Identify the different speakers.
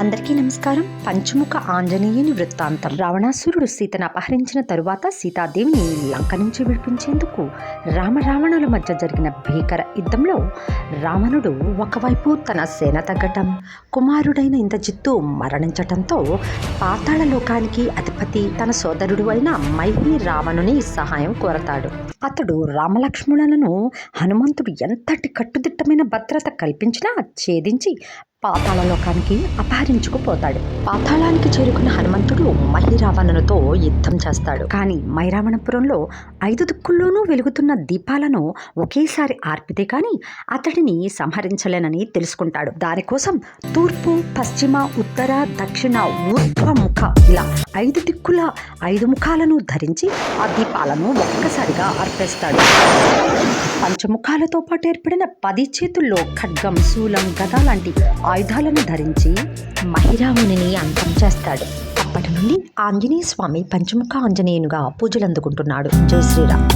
Speaker 1: అందరికీ నమస్కారం. పంచముఖ ఆంజనేయుని వృత్తాంతం. రావణాసురుడు సీతను అపహరించిన తరువాత సీతాదేవిని లంక నుంచి విడిపించేందుకు రామరావణుల మధ్య జరిగిన భీకర యుద్ధంలో రావణుడు ఒకవైపు తన సేన తగ్గటం కుమారుడైన ఇంద్రజిత్తు మరణించటంతో పాతాళ లోకానికి అధిపతి తన సోదరుడు అయిన మైహిని రావణుని సహాయం కోరతాడు. అతడు రామలక్ష్మణులను హనుమంతుడు ఎంతటి కట్టుదిట్టమైన భద్రత కల్పించినా ఛేదించి పాతాళ లోకానికి అపహరించుకుపోతాడు. పాతాళానికి చేరుకున్న హనుమంతుడు మళ్ళీ రావణునితో యుద్ధం చేస్తాడు. కానీ మైరావణపురంలో ఐదు దిక్కుల్లోనూ వెలుగుతున్న దీపాలను ఒకేసారి ఆర్పితే కానీ అతడిని సంహరించలేనని తెలుసుకుంటాడు. దానికోసం తూర్పు పశ్చిమ ఉత్తర దక్షిణ ఊర్ధ్వముఖ ఇలా ఐదు దిక్కుల ఐదు ముఖాలను ధరించి ఆ దీపాలను ఒక్కసారిగా అర్పేస్తాడు పంచముఖాలతో పాటు ఏర్పడిన పది చేతుల్లో ఖడ్గం శూలం గద లాంటి ఆయుధాలను ధరించి మహిరామునిని అంతం చేస్తాడు. అప్పటి నుండి ఆంజనేయ స్వామి పంచముఖ ఆంజనేయునిగా పూజలు అందుకుంటున్నాడు జై శ్రీరామ్.